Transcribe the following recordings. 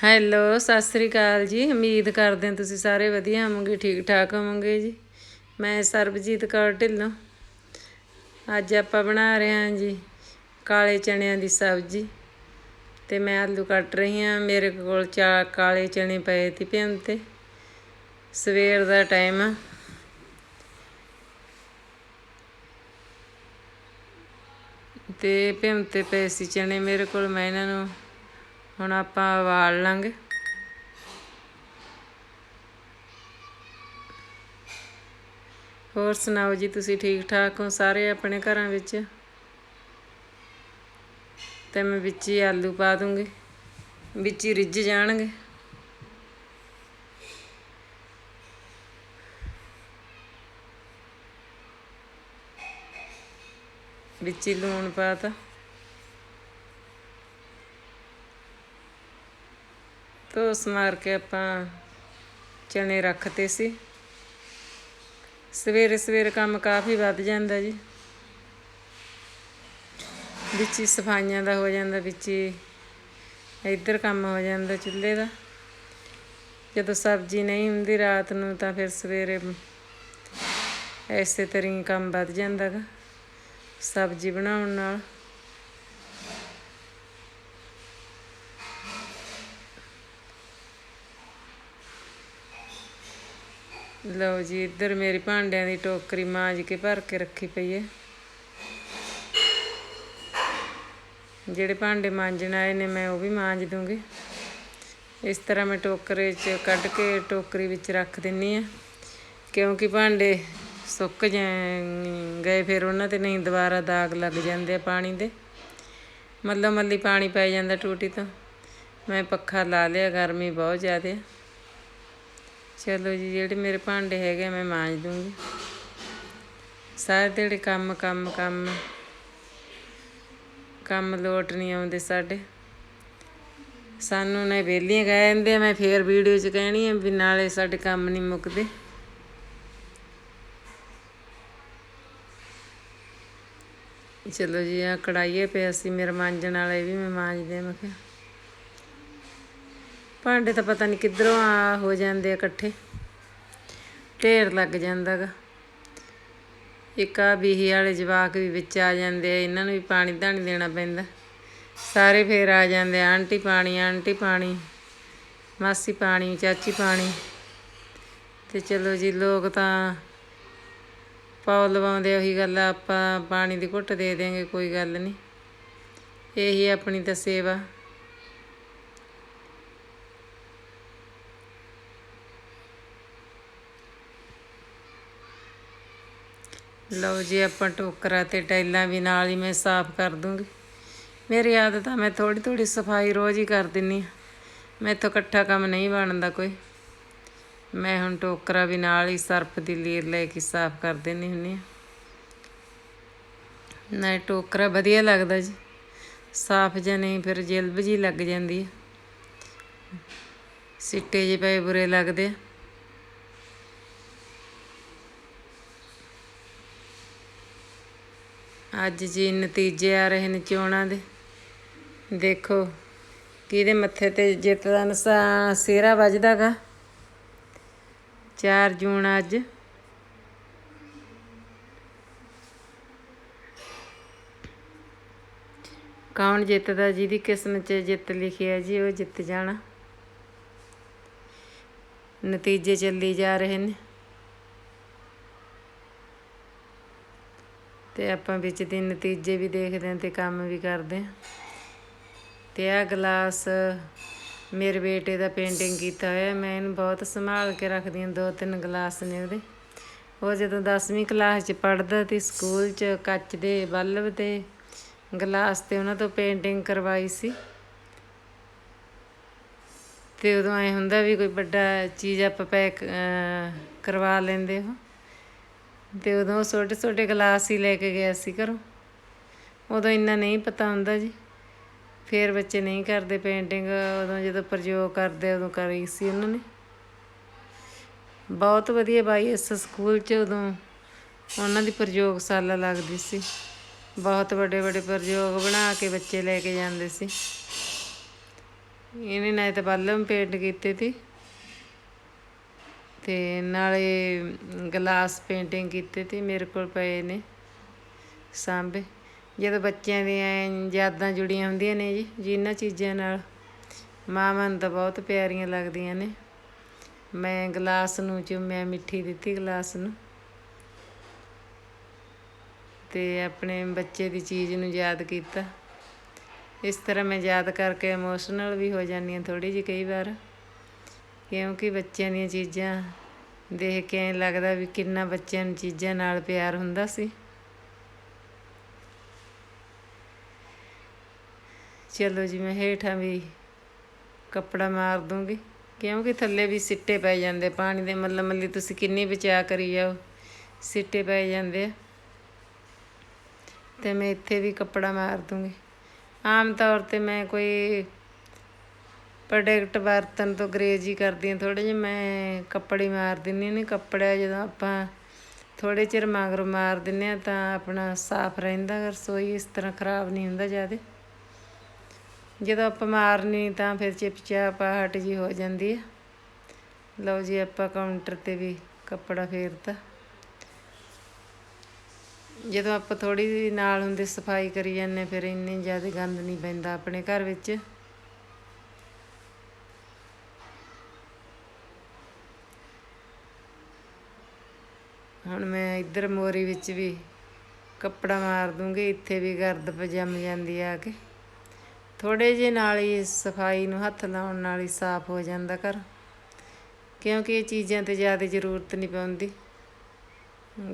Hello, Sat Sri ਅਕਾਲ ਜੀ। ਉਮੀਦ ਕਰਦੇ ਹਾਂ ਤੁਸੀਂ ਸਾਰੇ ਵਧੀਆ ਹੋਵੋਗੇ, ਠੀਕ ਠਾਕ ਹੋਵੋਗੇ ਜੀ। ਮੈਂ ਸਰਬਜੀਤ ਕੌਰ ਢਿੱਲੋਂ। ਅੱਜ ਆਪਾਂ ਬਣਾ ਰਹੇ ਹਾਂ ਜੀ ਕਾਲੇ ਚਣਿਆਂ ਦੀ ਸਬਜ਼ੀ। ਤੇ ਮੈਂ ਆਲੂ ਕੱਟ ਰਹੀ ਹਾਂ। ਮੇਰੇ ਕੋਲ ਚਾ ਕਾਲੇ ਚਣੇ ਪਏ ਸੀ ਭਿੰਨ ਤੇ। ਸਵੇਰ ਦਾ ਟਾਈਮ ਆ। ਤੇ ਭਿੰਨ ਤੇ ਪਏ ਸੀ ਚਣੇ ਮੇਰੇ ਕੋਲ। ਮੈਂ ਇਹਨਾਂ ਨੂੰ ਹੁਣ ਆਪਾਂ ਵਾਲ ਲਾਂਗੇ। ਹੋਰ ਸੁਣਾਓ ਜੀ, ਤੁਸੀਂ ਠੀਕ ਠਾਕ ਹੋ ਸਾਰੇ ਆਪਣੇ ਘਰਾਂ ਵਿੱਚ? ਤੇ ਮੈਂ ਵਿੱਚ ਹੀ ਆਲੂ ਪਾ ਦੂੰਗੀ। ਵਿੱਚ ਹੀ ਰਿੱਝ ਜਾਣਗੇ। ਵਿੱਚ ਹੀ ਲੂਣ ਪਾਤਾ ਧੋਸ ਮਾਰ ਕੇ ਆਪਾਂ ਚਨੇ ਰੱਖਤੇ ਸੀ। ਸਵੇਰੇ ਸਵੇਰੇ ਕੰਮ ਕਾਫੀ ਵੱਧ ਜਾਂਦਾ ਜੀ। ਵਿੱਚ ਹੀ ਸਫਾਈਆਂ ਦਾ ਹੋ ਜਾਂਦਾ, ਵਿੱਚ ਹੀ ਇੱਧਰ ਕੰਮ ਹੋ ਜਾਂਦਾ ਚੁੱਲ੍ਹੇ ਦਾ। ਜਦੋਂ ਸਬਜ਼ੀ ਨਹੀਂ ਹੁੰਦੀ ਰਾਤ ਨੂੰ ਤਾਂ ਫਿਰ ਸਵੇਰੇ ਐਸੇ ਤਰ੍ਹਾਂ ਕੰਮ ਵੱਧ ਜਾਂਦਾ ਗਾ। ਸਬਜ਼ੀ ਬਣਾਉਣ ਨਾਲ ਲਓ ਜੀ, ਇੱਧਰ ਮੇਰੀ ਭਾਂਡਿਆਂ ਦੀ ਟੋਕਰੀ ਮਾਂਜ ਕੇ ਭਰ ਕੇ ਰੱਖੀ ਪਈ ਹੈ ਜਿਹੜੇ ਭਾਂਡੇ ਮਾਂਜਣ ਆਏ ਨੇ, ਮੈਂ ਉਹ ਵੀ ਮਾਂਜ ਦੂੰਗੀ। ਇਸ ਤਰ੍ਹਾਂ ਮੈਂ ਟੋਕਰੇ 'ਚ ਕੱਢ ਕੇ ਟੋਕਰੀ ਵਿੱਚ ਰੱਖ ਦਿੰਨੀ ਆ। ਕਿਉਂਕਿ ਭਾਂਡੇ ਸੁੱਕ ਗਏ ਫਿਰ ਉਹਨਾਂ ਤੇ ਨਹੀਂ ਦੁਬਾਰਾ ਦਾਗ ਲੱਗ ਜਾਂਦੇ ਆ ਪਾਣੀ ਦੇ। ਮੱਲੋ ਮੱਲੀ ਪਾਣੀ ਪੈ ਜਾਂਦਾ ਟੂਟੀ ਤੋਂ। ਮੈਂ ਪੱਖਾ ਲਾ ਲਿਆ, ਗਰਮੀ ਬਹੁਤ ਜ਼ਿਆਦਾ ਚਲੋ ਜੀ, ਜਿਹੜੇ ਮੇਰੇ ਭਾਂਡੇ ਹੈਗੇ ਮੈਂ ਮਾਂਜ ਦੂੰਗੀ। ਸਾਰੇ ਜਿਹੜੇ ਕੰਮ ਕੰਮ ਕੰਮ। ਕੰਮ ਲੋਟ ਨਹੀਂ ਆਉਂਦੇ ਸਾਡੇ। ਸਾਨੂੰ ਨੇ ਵੇਲੀਆਂ ਕਹਿ ਦਿੰਦੇ ਮੈਂ ਫੇਰ ਵੀਡੀਓ 'ਚ ਕਹਿਣੀ ਆ ਵੀ ਨਾਲੇ ਸਾਡੇ ਕੰਮ ਨਹੀਂ ਮੁੱਕਦੇ। ਚਲੋ ਜੀ ਆ ਕੜਾਈਏ ਪਿਆ ਸੀ ਮੇਰੇ ਮਾਂਜਣ ਵਾਲੇ ਵੀ ਮੈਂ ਮਾਂਜਦੇ ਮੈਂ ਕਿਹਾ। ਭਾਂਡੇ ਤਾਂ ਪਤਾ ਨਹੀਂ ਕਿੱਧਰੋਂ ਆ ਹੋ ਜਾਂਦੇ ਆ ਇਕੱਠੇ। ਢੇਰ ਲੱਗ ਜਾਂਦਾਗਾ। ਇੱਕ ਆ ਬੀਹੀ ਵਾਲੇ ਜਵਾਕ ਵੀ ਵਿੱਚ ਆ ਜਾਂਦੇ ਆ, ਇਹਨਾਂ ਨੂੰ ਵੀ ਪਾਣੀ ਧਾਣੀ ਦੇਣਾ ਪੈਂਦਾ। ਸਾਰੇ ਫੇਰ ਆ ਜਾਂਦੇ ਆ, ਆਂਟੀ ਪਾਣੀ ਆਂਟੀ ਪਾਣੀ, ਮਾਸੀ ਪਾਣੀ, ਚਾਚੀ ਪਾਣੀ। ਤੇ ਚਲੋ ਜੀ, ਲੋਕ ਤਾਂ ਪਾਉ ਲਵਾਉਂਦੇ ਉਹੀ ਗੱਲ ਆਪਾਂ ਪਾਣੀ ਦੀ ਘੁੱਟ ਦੇ ਦੇਾਂਗੇ ਕੋਈ ਗੱਲ ਨਹੀਂ ਇਹੀ ਆਪਣੀ ਤਾਂ ਸੇਵਾ। ਲਓ ਜੀ, ਆਪਾਂ ਟੋਕਰਾ ਤੇ ਟਾਈਲਾਂ ਵੀ ਨਾਲ ਹੀ ਮੈਂ ਸਾਫ਼ ਕਰ ਦੂੰਗੀ। ਮੇਰੀ ਆਦਤ ਆ, ਮੈਂ ਥੋੜੀ ਥੋੜੀ ਸਫ਼ਾਈ ਰੋਜ਼ ਹੀ ਕਰ ਦਿੰਨੀ ਆ। ਮੈਥੋਂ ਇਕੱਠਾ ਕੰਮ ਨਹੀਂ ਬਣਦਾ ਕੋਈ। ਮੈਂ ਹੁਣ ਟੋਕਰਾ ਵੀ ਨਾਲ ਹੀ ਸਰਫ ਦੀ ਲੀਰ ਲੈ ਕੇ ਸਾਫ਼ ਕਰ ਦਿੰਨੀ ਹੁੰਨੀ ਆ। ਨਾ ਟੋਕਰਾ ਵਧੀਆ ਲੱਗਦਾ ਜੀ। ਸਾਫ਼ ਜਾਂ ਨਹੀਂ, ਫਿਰ ਜਿਲਬ ਜੀ ਲੱਗ ਜਾਂਦੀ ਹੈ ਸਿੱਟੇ ਜੇ ਪਏ ਬੁਰੇ ਲੱਗਦੇ ਆ। ਅੱਜ ਜੀ ਨਤੀਜੇ ਆ ਰਹੇ ਨੇ ਚੋਣਾਂ ਦੇ। ਦੇਖੋ, ਕਿਹਦੇ ਮੱਥੇ ਤੇ ਜਿੱਤ ਦਾ ਨਸਾ, ਸਿਹਰਾ ਵੱਜਦਾਗਾ 4 ਜੂਨ ਅੱਜ। ਕੌਣ ਜਿੱਤਦਾ, ਜਿਹਦੀ ਕਿਸਮਤ 'ਚ ਜਿੱਤ ਲਿਖੀ ਹੈ ਜੀ, ਉਹ ਜਿੱਤ ਜਾਣਾ। ਨਤੀਜੇ ਚੱਲੀ ਜਾ ਰਹੇ ਨੇ। ਤੇ ਆਪਾਂ ਵਿੱਚ ਦੇ ਨਤੀਜੇ ਵੀ ਦੇਖਦੇ ਹਾਂ ਤੇ ਕੰਮ ਵੀ ਕਰਦੇ ਹਾਂ। ਤੇ ਆ ਗਲਾਸ ਮੇਰੇ ਬੇਟੇ ਦਾ ਪੇਂਟਿੰਗ ਕੀਤਾ ਹੋਇਆ, ਮੈਂ ਇਹਨੂੰ ਬਹੁਤ ਸੰਭਾਲ ਕੇ ਰੱਖਦੀ ਹਾਂ ਦੋ ਤਿੰਨ ਗਲਾਸ ਨੇ ਉਹਦੇ। ਉਹ ਜਦੋਂ 10ਵੀਂ ਕਲਾਸ 'ਚ ਪੜ੍ਹਦਾ ਤੇ ਸਕੂਲ 'ਚ ਕੱਚ ਦੇ ਬਲਬ ਤੇ ਗਲਾਸ ਤੇ ਉਹਨਾਂ ਤੋਂ ਪੇਂਟਿੰਗ ਕਰਵਾਈ ਸੀ। ਤੇ ਉਦੋਂ ਐ ਹੁੰਦਾ ਵੀ ਕੋਈ ਵੱਡਾ ਚੀਜ਼ ਆਪਾਂ ਪੈਕ ਕਰਵਾ ਲੈਂਦੇ ਹੋ। ਤੇ ਉਦੋਂ ਛੋਟੇ ਛੋਟੇ ਗਲਾਸ ਹੀ ਲੈ ਕੇ ਗਿਆ ਸੀ ਘਰੋਂ। ਉਦੋਂ ਇੰਨਾ ਨਹੀਂ ਪਤਾ ਹੁੰਦਾ ਜੀ। ਫਿਰ ਬੱਚੇ ਨਹੀਂ ਕਰਦੇ ਪੇਂਟਿੰਗ ਉਦੋਂ ਜਦੋਂ ਪ੍ਰਯੋਗ ਕਰਦੇ, ਉਦੋਂ ਕਰੀ ਸੀ ਉਹਨਾਂ ਨੇ। ਬਹੁਤ ਵਧੀਆ ਬਾਈ, ਇਸ ਸਕੂਲ 'ਚ ਉਦੋਂ ਉਹਨਾਂ ਦੀ ਪ੍ਰਯੋਗਸ਼ਾਲਾ ਲੱਗਦੀ ਸੀ। ਬਹੁਤ ਵੱਡੇ ਵੱਡੇ ਪ੍ਰਯੋਗ ਬਣਾ ਕੇ ਬੱਚੇ ਲੈ ਕੇ ਜਾਂਦੇ ਸੀ। ਇਹਨੇ ਨਾ ਤਾਂ ਬਾਲਮ ਪੇਂਟ ਕੀਤੇ ਤੀ ਤੇ ਨਾਲੇ ਗਲਾਸ ਪੇਂਟਿੰਗ ਕੀਤੇ ਤੇ ਮੇਰੇ ਕੋਲ ਪਏ ਨੇ ਸਾਂਭੇ। ਜਦੋਂ ਬੱਚਿਆਂ ਦੀਆਂ ਯਾਦਾਂ ਜੁੜੀਆਂ ਹੁੰਦੀਆਂ ਨੇ ਜੀ ਜਿਨ੍ਹਾਂ ਚੀਜ਼ਾਂ ਨਾਲ ਮਾਂ ਨੂੰ ਤਾਂ ਬਹੁਤ ਪਿਆਰੀਆਂ ਲੱਗਦੀਆਂ ਨੇ। ਮੈਂ ਗਲਾਸ ਨੂੰ ਚੁੰਮਿਆ, ਮਿੱਠੀ ਦਿੱਤੀ ਗਲਾਸ ਨੂੰ। ਤੇ ਆਪਣੇ ਬੱਚੇ ਦੀ ਚੀਜ਼ ਨੂੰ ਯਾਦ ਕੀਤਾ। ਇਸ ਤਰ੍ਹਾਂ ਮੈਂ ਯਾਦ ਕਰਕੇ ਇਮੋਸ਼ਨਲ ਵੀ ਹੋ ਜਾਂਦੀ ਹਾਂ ਥੋੜੀ ਜਿਹੀ ਕਈ ਵਾਰ। ਕਿਉਂਕਿ ਬੱਚਿਆਂ ਦੀਆਂ ਚੀਜ਼ਾਂ ਦੇਖ ਕੇ ਐਂ ਲੱਗਦਾ ਵੀ ਕਿੰਨਾ ਬੱਚਿਆਂ ਨੂੰ ਚੀਜ਼ਾਂ ਨਾਲ ਪਿਆਰ ਹੁੰਦਾ ਸੀ। ਚਲੋ ਜੀ, ਮੈਂ ਹੇਠਾਂ ਵੀ ਕੱਪੜਾ ਮਾਰ ਦੂੰਗੀ, ਕਿਉਂਕਿ ਥੱਲੇ ਵੀ ਸਿੱਟੇ ਪੈ ਜਾਂਦੇ, ਪਾਣੀ ਦੇ ਮੱਲਮ ਮੱਲੀ ਤੁਸੀਂ ਕਿੰਨੀ ਬਚਾ ਕਰੀ ਜਾਓ, ਸਿੱਟੇ ਪੈ ਜਾਂਦੇ ਆ। ਤੇ ਮੈਂ ਇੱਥੇ ਵੀ ਕੱਪੜਾ ਮਾਰ ਦੂੰਗੀ। ਆਮ ਤੌਰ ਤੇ ਮੈਂ ਕੋਈ ਪ੍ਰੋਡਕਟ ਵਰਤਨ ਤੋਂ ਗਰੇਜ ਹੀ ਕਰਦੀ ਹਾਂ, ਥੋੜ੍ਹੇ ਜਿਹੇ ਮੈਂ ਕੱਪੜੇ ਮਾਰ ਦਿੰਦੀ ਨੇ ਕੱਪੜਾ ਜਦੋਂ ਆਪਾਂ ਥੋੜ੍ਹੇ ਚਿਰ ਮਗਰੋਂ ਮਾਰ ਦਿੰਦੇ ਆ ਤਾਂ ਆਪਣਾ ਸਾਫ਼ ਰਹਿੰਦਾ ਰਸੋਈ ਇਸ ਤਰ੍ਹਾਂ ਖਰਾਬ ਨਹੀਂ ਹੁੰਦਾ ਜ਼ਿਆਦਾ। ਜਦੋਂ ਆਪਾਂ ਮਾਰਨੀ ਤਾਂ ਫਿਰ ਚਿਪਚਾਪਾਹਟ ਜੀ ਹੋ ਜਾਂਦੀ ਹੈ। ਲਓ ਜੀ, ਆਪਾਂ ਕਾਊਂਟਰ ਤੇ ਵੀ ਕੱਪੜਾ ਫੇਰਤਾ। ਜਦੋਂ ਆਪਾਂ ਥੋੜੀ ਜਿਹੀ ਨਾਲ ਹੁੰਦੇ ਸਫ਼ਾਈ ਕਰੀ ਜਾਂਦੇ ਫਿਰ ਇੰਨੀ ਜ਼ਿਆਦਾ ਗੰਦ ਨਹੀਂ ਪੈਂਦਾ ਆਪਣੇ ਘਰ ਵਿੱਚ। ਹੁਣ ਮੈਂ ਇੱਧਰ ਮੋਰੀ ਵਿੱਚ ਵੀ ਕੱਪੜਾ ਮਾਰ ਦੂੰਗੀ, ਇੱਥੇ ਵੀ ਗਰਦ ਪਜਮ ਜਾਂਦੀ ਆ ਕੇ। ਥੋੜੇ ਜਿਹੇ ਨਾਲ ਹੀ ਸਫ਼ਾਈ ਨੂੰ ਹੱਥ ਲਾਉਣ ਨਾਲ ਹੀ ਸਾਫ਼ ਹੋ ਜਾਂਦਾ ਘਰ। ਕਿਉਂਕਿ ਇਹ ਚੀਜ਼ਾਂ ਤੇ ਜ਼ਿਆਦਾ ਜ਼ਰੂਰਤ ਨਹੀਂ ਪੈਂਦੀ।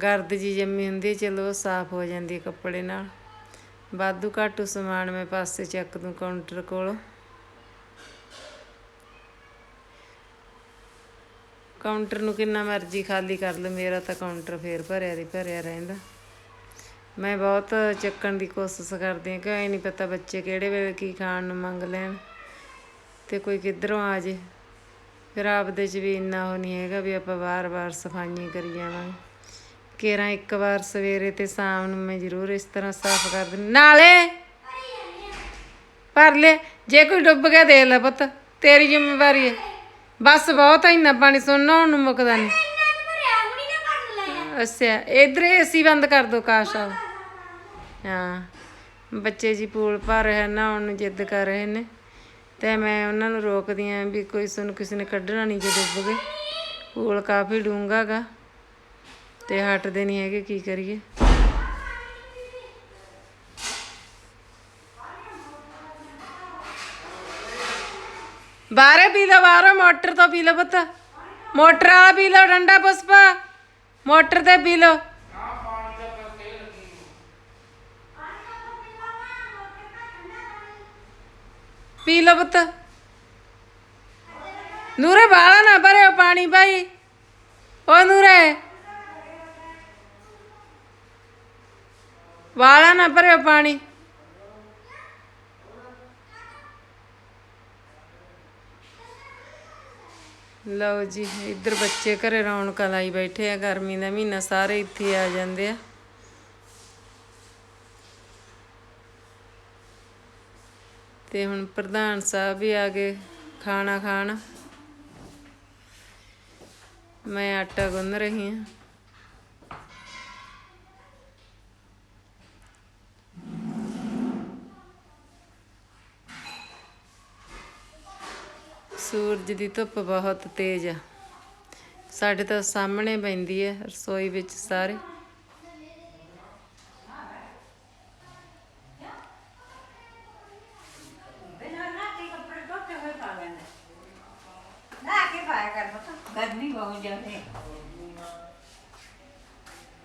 ਗਰਦ ਜੀ ਜੰਮੀ ਹੁੰਦੀ ਚਲੋ ਉਹ ਸਾਫ਼ ਹੋ ਜਾਂਦੀ ਹੈ ਕੱਪੜੇ ਨਾਲ। ਵਾਧੂ ਘਾਟੂ ਸਮਾਨ ਮੈਂ ਪਾਸੇ ਚੱਕ ਦੂੰ ਕਾਊਂਟਰ ਕੋਲੋਂ। ਕਾਊਂਟਰ ਨੂੰ ਕਿੰਨਾ ਮਰਜ਼ੀ ਖਾਲੀ ਕਰ ਲਓ, ਮੇਰਾ ਤਾਂ ਕਾਊਂਟਰ ਫੇਰ ਭਰਿਆ ਦੀ ਭਰਿਆ ਰਹਿੰਦਾ। ਮੈਂ ਬਹੁਤ ਚੱਕਣ ਦੀ ਕੋਸ਼ਿਸ਼ ਕਰਦੀ ਹਾਂ ਕਿ ਐ ਨਹੀਂ ਪਤਾ ਬੱਚੇ ਕਿਹੜੇ ਵੇਲੇ ਕੀ ਖਾਣ ਨੂੰ ਮੰਗ ਲੈਣ ਤੇ ਕੋਈ ਕਿੱਧਰੋਂ ਆ ਜੇ। ਫਿਰ ਆਪਦੇ 'ਚ ਵੀ ਇੰਨਾ ਉਹ ਨਹੀਂ ਹੈਗਾ ਵੀ ਆਪਾਂ ਵਾਰ-ਵਾਰ ਸਫਾਈਆਂ ਕਰੀ ਜਾਵਾਂਗੇ। ਕੇਰਾਂ ਇੱਕ ਵਾਰ ਸਵੇਰੇ ਤੇ ਸ਼ਾਮ ਨੂੰ ਮੈਂ ਜ਼ਰੂਰ ਇਸ ਤਰ੍ਹਾਂ ਸਾਫ਼ ਕਰ ਦਿੰਦੀ ਨਾਲੇ ਭਰ ਲੈ ਜੇ ਕੋਈ ਡੁੱਬ ਗਿਆ ਦੇ ਲੈ ਪੁੱਤ, ਤੇਰੀ ਜ਼ਿੰਮੇਵਾਰੀ ਹੈ। ਬਸ ਬਹੁਤ ਹੈ ਇੰਨਾ ਪਾਣੀ ਸੁਣਨਾ, ਹੁਣ ਨੂੰ ਮੁੱਕਦਾ ਨਹੀਂ ਅੱਛਾ, ਇਧਰ ਏਸੀ ਬੰਦ ਕਰ ਦੋ ਕਾਸ਼ ਆ ਹਾਂ, ਬੱਚੇ ਜੀ ਪੂਲ ਭਰ ਰਹੇ ਨਹਾਉਣ ਨੂੰ ਜਿੱਦ ਕਰ ਰਹੇ ਨੇ। ਤੇ ਮੈਂ ਉਹਨਾਂ ਨੂੰ ਰੋਕਦੀ ਆਂ ਵੀ ਕੋਈ ਸੁਣ ਕਿਸੇ ਨੇ ਕੱਢਣਾ ਨਹੀਂ ਜੇ ਡੁੱਬ ਗਏ। ਪੂਲ ਕਾਫੀ ਡੂੰਘਾ ਗਾ। ਤੇ ਹਟਦੇ ਨਹੀਂ ਹੈਗੇ, ਕੀ ਕਰੀਏ। ਬਾਹਰੇ ਪੀ ਲਓ, ਬਾਹਰੋਂ ਮੋਟਰ ਤੋਂ ਪੀ ਲਓ ਪੁੱਤ। ਮੋਟਰ ਵਾਲਾ ਪੀ ਲਓ, ਡੰਡਾ ਪੁਸ਼ਪਾ। ਮੋਟਰ ਤੇ ਪੀ ਲਓ। ਪੀ ਲਓ ਪੁੱਤ। ਨੂਰੇ ਬਾਲਾ ਨਾ ਭਰਿਓ ਪਾਣੀ ਭਾਈ। ਓ ਨੂਰੇ। ਵਾਲਾ ਨਾ ਭਰਿਓ ਪਾਣੀ। ਲਓ ਜੀ, ਇੱਧਰ ਬੱਚੇ ਘਰੇ ਰੌਣਕਾਂ ਲਾਈ ਬੈਠੇ ਆ, ਗਰਮੀ ਦਾ ਮਹੀਨਾ ਸਾਰੇ ਇੱਥੇ ਆ ਜਾਂਦੇ ਆ। ਤੇ ਹੁਣ ਪ੍ਰਧਾਨ ਸਾਹਿਬ ਵੀ ਆ ਗਏ ਖਾਣਾ ਖਾਣ। ਮੈਂ ਆਟਾ ਗੁੰਨ ਰਹੀ ਹਾਂ। ਸੂਰਜ ਦੀ ਧੁੱਪ ਬਹੁਤ ਤੇਜ਼ ਆ। ਸਾਡੇ ਤਾਂ ਸਾਹਮਣੇ ਪੈਂਦੀ ਹੈ ਰਸੋਈ ਵਿੱਚ ਸਾਰੇ।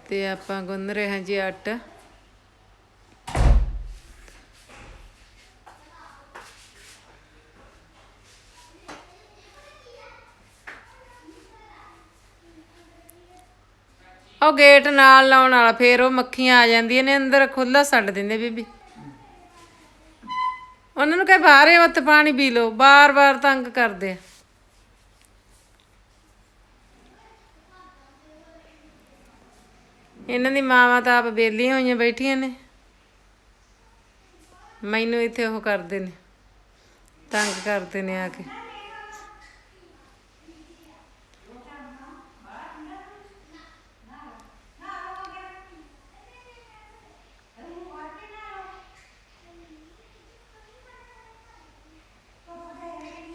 ਤੇ ਆਪਾਂ ਗੁੰਨ ਰਹੇ ਹਾਂ ਜੀ ਆਟਾ ਉਹ ਗੇਟ ਨਾਲ ਲਾਉਣ ਵਾਲਾ, ਫੇਰ ਉਹ ਮੱਖੀਆਂ ਆ ਜਾਂਦੀਆਂ ਨੇ, ਅੰਦਰ ਖੁੱਲਾ ਛੱਡ ਦਿੰਦੇ ਬੀਬੀ। ਉਹਨਾਂ ਨੂੰ ਕਹੇ, ਬਾਹਰੇ ਉੱਤ ਪਾਣੀ ਪੀ ਲਓ। ਬਾਰ-ਬਾਰ ਤੰਗ ਕਰਦੇ ਆ। ਇਹਨਾਂ ਦੀ ਮਾਵਾਂ ਤਾਂ ਆਪ ਬੇਲੀਆਂ ਹੋਈਆਂ ਬੈਠੀਆਂ ਨੇ। ਮੈਨੂੰ ਇੱਥੇ ਉਹ ਕਰਦੇ ਨੇ, ਤੰਗ ਕਰਦੇ ਨੇ ਆ ਕੇ।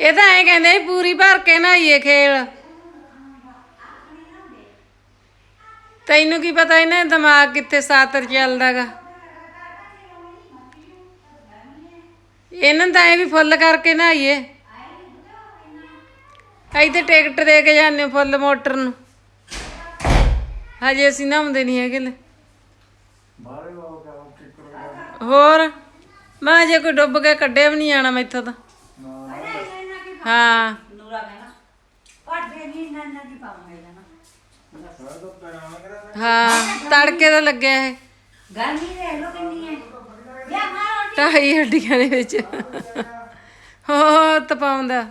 ਇਹ ਤਾਂ ਐ ਕਹਿੰਦੇ ਸੀ, ਪੂਰੀ ਭਰ ਕੇ ਨਹਾਈਏ ਖੇਲ। ਤੈਨੂੰ ਕੀ ਪਤਾ ਇਹਨੇ ਦਿਮਾਗ ਕਿੱਥੇ ਸਾਤਰ ਚੱਲਦਾਗਾ। ਇਹਨਾਂ ਤਾਂ ਐ ਵੀ ਫੁੱਲ ਕਰਕੇ ਨਹਾਈਏ। ਅਸੀਂ ਤੇ ਟਿਕਟ ਦੇ ਕੇ ਜਾਂਦੇ ਹਾਂ ਫੁੱਲ ਮੋਟਰ ਨੂੰ। ਹਜੇ ਅਸੀਂ ਨਹਾਉਂਦੇ ਨਹੀਂ ਹੈਗੇ ਲੈ। ਹੋਰ, ਮੈਂ ਜੇ ਕੋਈ ਡੁੱਬ ਕੇ ਕੱਢਿਆ ਵੀ ਨਹੀਂ ਜਾਣਾ ਮੈਥੋਂ ਤਾਂ। ਹਾਂ। ਨੂਰਾ ਨਹੀਂ ਨਾ ਨਾ ਦੀ ਨਾ ਹਾਂ ਤੜਕੇ ਦਾ ਲੱਗਿਆ ਇਹ। ਗਰਮੀ ਦੇ ਲੋ ਕਿੰਨੀ ਹੈ ਯਾ ਮਾਰੋ ਢਾਈ ਹੱਡੀਆਂ ਦੇ ਵਿੱਚ। ਹੋਰ ਤਪਾਉਂਦਾ।